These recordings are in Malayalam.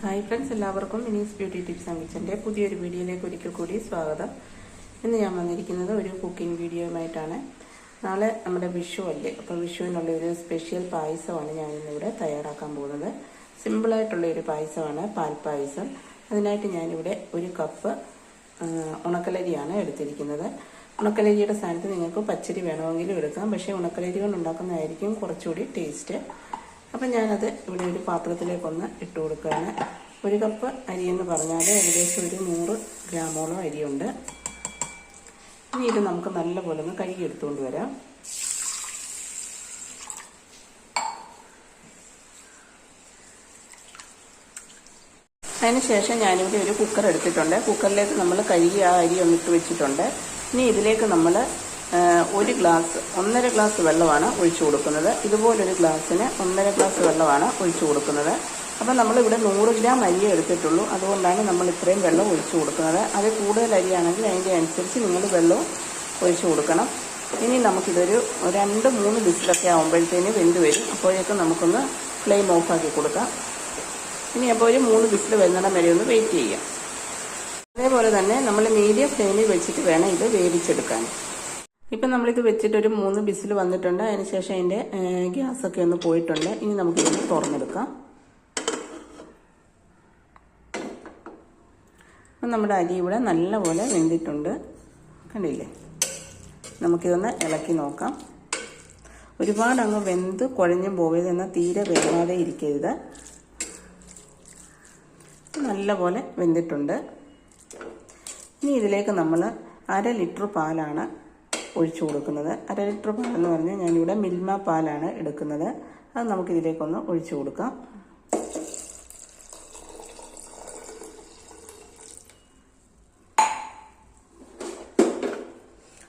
ഹായ് ഫ്രണ്ട്സ് എല്ലാവർക്കും മിനീസ് ബ്യൂട്ടി ടിപ്സ് ആൻഡ് കിച്ചന്റെ പുതിയൊരു വീഡിയോയിലേക്ക് ഒരിക്കൽ കൂടി സ്വാഗതം. ഇന്ന് ഞാൻ വന്നിരിക്കുന്നത് ഒരു കുക്കിംഗ് വീഡിയോയുമായിട്ടാണ്. നാളെ നമ്മുടെ വിഷു അല്ലേ? അപ്പോൾ വിഷുവിനുള്ള ഒരു സ്പെഷ്യൽ പായസമാണ് ഞാൻ ഇന്നിവിടെ തയ്യാറാക്കാൻ പോകുന്നത്. സിമ്പിളായിട്ടുള്ള ഒരു പായസമാണ് പാൽപ്പായസം അതിനായിട്ട് ഞാനിവിടെ ഒരു കപ്പ് ഉണക്കലരിയാണ് എടുത്തിരിക്കുന്നത്. ഉണക്കലരിയുടെ സ്ഥാനത്ത് നിങ്ങൾക്ക് പച്ചരി വേണമെങ്കിലും എടുക്കാം. പക്ഷേ ഉണക്കലരി കൊണ്ട് ഉണ്ടാക്കുന്നതായിരിക്കും കുറച്ചുകൂടി ടേസ്റ്റ്. അപ്പം ഞാനത് ഇവിടെ ഒരു പാത്രത്തിലേക്കൊന്ന് ഇട്ട് കൊടുക്കുകയാണ്. ഒരു കപ്പ് അരി എന്ന് പറഞ്ഞാൽ ഏകദേശം ഒരു നൂറ് ഗ്രാമോളം അരിയുണ്ട്. ഇനി ഇത് നമുക്ക് നല്ലപോലെ ഒന്ന് കഴുകി എടുത്തുകൊണ്ട് വരാം. അതിനുശേഷം ഞാനിവിടെ ഒരു കുക്കർ എടുത്തിട്ടുണ്ട്. കുക്കറിലേക്ക് നമ്മൾ കഴുകി ആ അരി ഒന്നിട്ട് വെച്ചിട്ടുണ്ട്. ഇനി ഇതിലേക്ക് നമ്മൾ ഒരു ഗ്ലാസ് ഒന്നര ഗ്ലാസ് വെള്ളമാണ് ഒഴിച്ചു കൊടുക്കുന്നത്. ഇതുപോലൊരു ഗ്ലാസ്സിന് ഒന്നര ഗ്ലാസ് വെള്ളമാണ് ഒഴിച്ചു കൊടുക്കുന്നത്. അപ്പം നമ്മളിവിടെ നൂറ് ഗ്രാം അരി എടുത്തിട്ടുള്ളൂ. അതുകൊണ്ടാണ് നമ്മൾ ഇത്രയും വെള്ളം ഒഴിച്ചു കൊടുക്കുന്നത്. അത് കൂടുതൽ അരിയാണെങ്കിൽ അതിന്റെ അനുസരിച്ച് നിങ്ങൾ വെള്ളവും ഒഴിച്ചു കൊടുക്കണം. ഇനി നമുക്കിതൊരു രണ്ട് മൂന്ന് വിസിലൊക്കെ ആകുമ്പോഴത്തേന് വെന്ത് വരും. അപ്പോഴേക്കും നമുക്കൊന്ന് ഫ്ലെയിം ഓഫാക്കി കൊടുക്കാം. ഇനി അപ്പോൾ ഒരു മൂന്ന് വിസിൽ വരുന്നിടം വരെ ഒന്ന് വെയിറ്റ് ചെയ്യാം. അതേപോലെ തന്നെ നമ്മൾ മീഡിയം ഫ്ലെയിമിൽ വെച്ചിട്ട് വേണം ഇത് വേവിച്ചെടുക്കാൻ. ഇപ്പം നമ്മളിത് വെച്ചിട്ട് ഒരു മൂന്ന് ബിസിൽ വന്നിട്ടുണ്ട്. അതിനുശേഷം അതിന്റെ ഗ്യാസൊക്കെ ഒന്ന് പോയിട്ടുണ്ട്. ഇനി നമുക്കിതൊന്ന് തുറന്നെടുക്കാം. അപ്പം നമ്മുടെ അരി ഇവിടെ നല്ലപോലെ വെന്തിട്ടുണ്ട്. കണ്ടില്ലേ? നമുക്കിതൊന്ന് ഇളക്കി നോക്കാം. ഒരുപാട് അങ്ങ് വെന്ത് കുഴഞ്ഞു പോകരുത് എന്നാൽ തീരെ വേവാതെ ഇരിക്കരുത്. നല്ലപോലെ വെന്തിട്ടുണ്ട്. ഇനി ഇതിലേക്ക് നമ്മൾ അര ലിറ്റർ പാലാണ് ഒഴിച്ചു കൊടുക്കുന്നത്. അര ലിറ്റർ പാലെന്ന് പറഞ്ഞാൽ ഞാനിവിടെ മിൽമ പാലാണ് എടുക്കുന്നത്. അത് നമുക്കിതിലേക്കൊന്ന് ഒഴിച്ചു കൊടുക്കാം.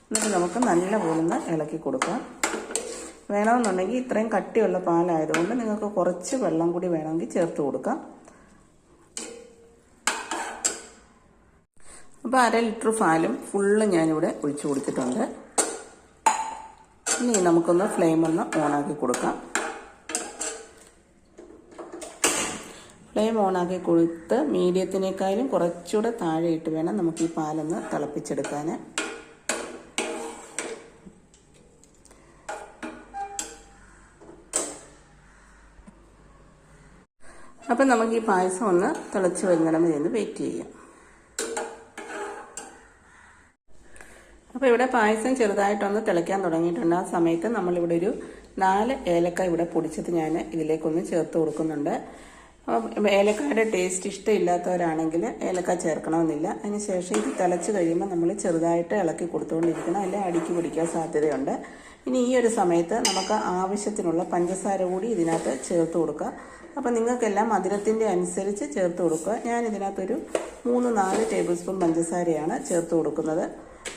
എന്നിട്ട് നമുക്ക് നല്ലപോലെ ഒന്ന് ഇളക്കി കൊടുക്കാം. വേണമെന്നുണ്ടെങ്കിൽ ഇത്രയും കട്ടിയുള്ള പാലായതുകൊണ്ട് നിങ്ങൾക്ക് കുറച്ച് വെള്ളം കൂടി വേണമെങ്കിൽ ചേർത്ത് കൊടുക്കാം. അപ്പോൾ അര ലിറ്റർ പാലും ഫുള്ള് ഞാനിവിടെ ഒഴിച്ചു കൊടുത്തിട്ടുണ്ട്. ഇനി നമുക്കൊന്ന് ഫ്ലെയിം ഒന്ന് ഓണാക്കി കൊടുക്കാം. ഫ്ലെയിം ഓണാക്കി കൊടുത്ത് മീഡിയത്തിനേക്കാളും കുറച്ചുകൂടെ താഴെ ഇട്ട് വേണം നമുക്ക് ഈ പാലൊന്ന് തിളപ്പിച്ചെടുക്കാൻ അപ്പം നമുക്ക് ഈ പായസം ഒന്ന് തിളച്ച് വരുന്നിടം വരെ വെയിറ്റ് ചെയ്യാം. അപ്പോൾ ഇവിടെ പായസം ചെറുതായിട്ടൊന്ന് തിളയ്ക്കാൻ തുടങ്ങിയിട്ടുണ്ട്. ആ സമയത്ത് നമ്മളിവിടെ ഒരു നാല് ഏലക്ക ഇവിടെ പൊടിച്ചത് ഞാൻ ഇതിലേക്കൊന്ന് ചേർത്ത് കൊടുക്കുന്നുണ്ട്. ഏലക്കായുടെ ടേസ്റ്റ് ഇഷ്ടമില്ലാത്തവരാണെങ്കിൽ ഏലക്ക ചേർക്കണമെന്നില്ല. അതിനുശേഷം ഇത് തിളച്ച് കഴിയുമ്പോൾ നമ്മൾ ചെറുതായിട്ട് ഇളക്കി കൊടുത്തുകൊണ്ടിരിക്കണം. അല്ലെങ്കിൽ അടിക്ക് പിടിക്കാൻ സാധ്യതയുണ്ട്. ഇനി ഈ ഒരു സമയത്ത് നമുക്ക് ആവശ്യത്തിനുള്ള പഞ്ചസാര കൂടി ഇതിനകത്ത് ചേർത്ത് കൊടുക്കുക. അപ്പോൾ നിങ്ങൾക്കെല്ലാം മധുരത്തിന്റെ അനുസരിച്ച് ചേർത്ത് കൊടുക്കുക. ഞാൻ ഇതിനകത്തൊരു മൂന്ന് നാല് ടേബിൾ സ്പൂൺ പഞ്ചസാരയാണ് ചേർത്ത് കൊടുക്കുന്നത്.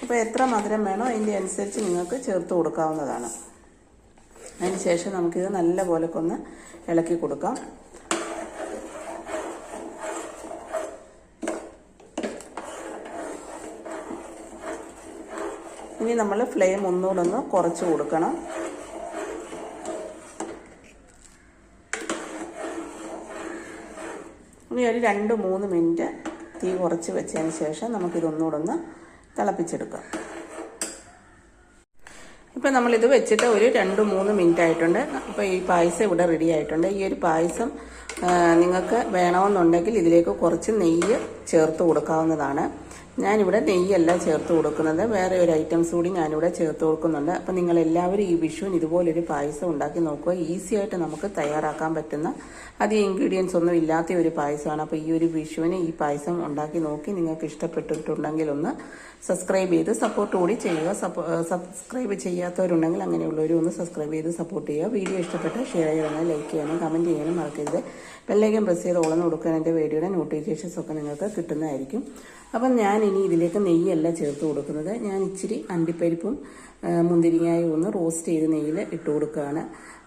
അപ്പോൾ എത്ര മധുരം വേണോ അതിന്റെ അനുസരിച്ച് നിങ്ങൾക്ക് ചേർത്ത് കൊടുക്കാവുന്നതാണ്. അതിന് ശേഷം നമുക്കിത് നല്ല പോലെ ഒന്ന് ഇളക്കി കൊടുക്കാം. ഇനി നമ്മൾ ഫ്ലെയിം ഒന്നുകൂടെ ഒന്ന് കുറച്ച് കൊടുക്കണം. ഇനി ഒരു രണ്ട് മൂന്ന് മിനിറ്റ് തീ കുറച്ച് വെച്ചതിന് ശേഷം നമുക്കിതൊന്നുകൂടെ ഒന്ന് തിളപ്പിച്ചെടുക്കാം ഇപ്പം നമ്മളിത് വെച്ചിട്ട് ഒരു രണ്ട് മൂന്ന് മിനിറ്റ് ആയിട്ടുണ്ട്. അപ്പോൾ ഈ പായസം ഇവിടെ റെഡി ആയിട്ടുണ്ട്. ഈ ഒരു പായസം നിങ്ങൾക്ക് വേണമെന്നുണ്ടെങ്കിൽ ഇതിലേക്ക് കുറച്ച് നെയ്യ് ചേർത്ത് കൊടുക്കാവുന്നതാണ്. ഞാനിവിടെ നെയ്യല്ല ചേർത്ത് കൊടുക്കുന്നത്. വേറെ ഒരു ഐറ്റംസ് കൂടി ഞാനിവിടെ ചേർത്ത് കൊടുക്കുന്നുണ്ട്. അപ്പം നിങ്ങൾ എല്ലാവരും ഈ വിഷുവിന് ഇതുപോലൊരു പായസം ഉണ്ടാക്കി നോക്കുക. ഈസി ആയിട്ട് നമുക്ക് തയ്യാറാക്കാൻ പറ്റുന്ന അധികം ഇൻഗ്രീഡിയൻസ് ഒന്നും ഇല്ലാത്ത ഒരു പായസമാണ്. അപ്പോൾ ഈ ഒരു വിഷുവിന് ഈ പായസം ഉണ്ടാക്കി നോക്കി നിങ്ങൾക്ക് ഇഷ്ടപ്പെട്ടിട്ടുണ്ടെങ്കിൽ ഒന്ന് സബ്സ്ക്രൈബ് ചെയ്ത് സപ്പോർട്ട് കൂടി ചെയ്യുക. സബ്സ്ക്രൈബ് ചെയ്യാത്തവരുണ്ടെങ്കിൽ അങ്ങനെയുള്ളവരും ഒന്ന് സബ്സ്ക്രൈബ് ചെയ്ത് സപ്പോർട്ട് ചെയ്യുക. വീഡിയോ ഇഷ്ടപ്പെട്ട് ഷെയർ ചെയ്യണം ലൈക്ക് ചെയ്യണം കമന്റ് ചെയ്യാനും മറക്കരുത്. ബെല്ലൈക്കൻ പ്രസ് ചെയ്ത് ഓളന്ന് കൊടുക്കാൻ എന്റെ വീഡിയോയുടെ നോട്ടിഫിക്കേഷൻസ് ഒക്കെ നിങ്ങൾക്ക് കിട്ടുന്നതായിരിക്കും. അപ്പം ഞാൻ ഇനി ഇതിലേക്ക് നെയ്യല്ല ചേർത്ത് കൊടുക്കുന്നത്. ഞാൻ ഇച്ചിരി അണ്ടിപ്പരിപ്പും മുന്തിരിങ്ങായും ഒന്ന് റോസ്റ്റ് ചെയ്ത് നെയ്യിൽ ഇട്ട് കൊടുക്കുകയാണ്.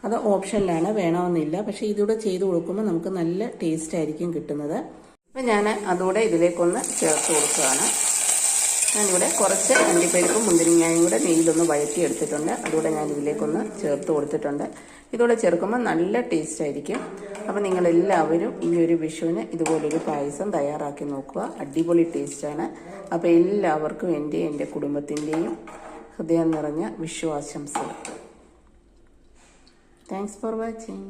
അത് ഓപ്ഷനിലാണ് വേണമെന്നില്ല. പക്ഷേ ഇതിവിടെ ചെയ്ത് കൊടുക്കുമ്പോൾ നമുക്ക് നല്ല ടേസ്റ്റ് ആയിരിക്കും കിട്ടുന്നത്. അപ്പം ഞാൻ അതുകൂടെ ഇതിലേക്കൊന്ന് ചേർത്ത് കൊടുക്കുകയാണ്. ഞാനിവിടെ കുറച്ച് അണ്ടിപ്പരിപ്പും മുന്തിരിങ്ങയും കൂടെ നെയ്യിലൊന്ന് വഴറ്റി എടുത്തിട്ടുണ്ട് അതുകൂടെ ഞാൻ ഇതിലേക്കൊന്ന് ചേർത്ത് കൊടുത്തിട്ടുണ്ട്. ഇതൂടെ ചേർക്കുമ്പോൾ നല്ല ടേസ്റ്റ് ആയിരിക്കും. അപ്പോൾ നിങ്ങളെല്ലാവരും ഈ ഒരു വിഷുവിന് ഇതുപോലൊരു പായസം തയ്യാറാക്കി നോക്കുക. അടിപൊളി ടേസ്റ്റാണ് അപ്പോൾ എല്ലാവർക്കും എന്റെ എന്റെ കുടുംബത്തിന്റെയും ഹൃദയം നിറഞ്ഞ വിഷു ആശംസകൾ. Thanks for watching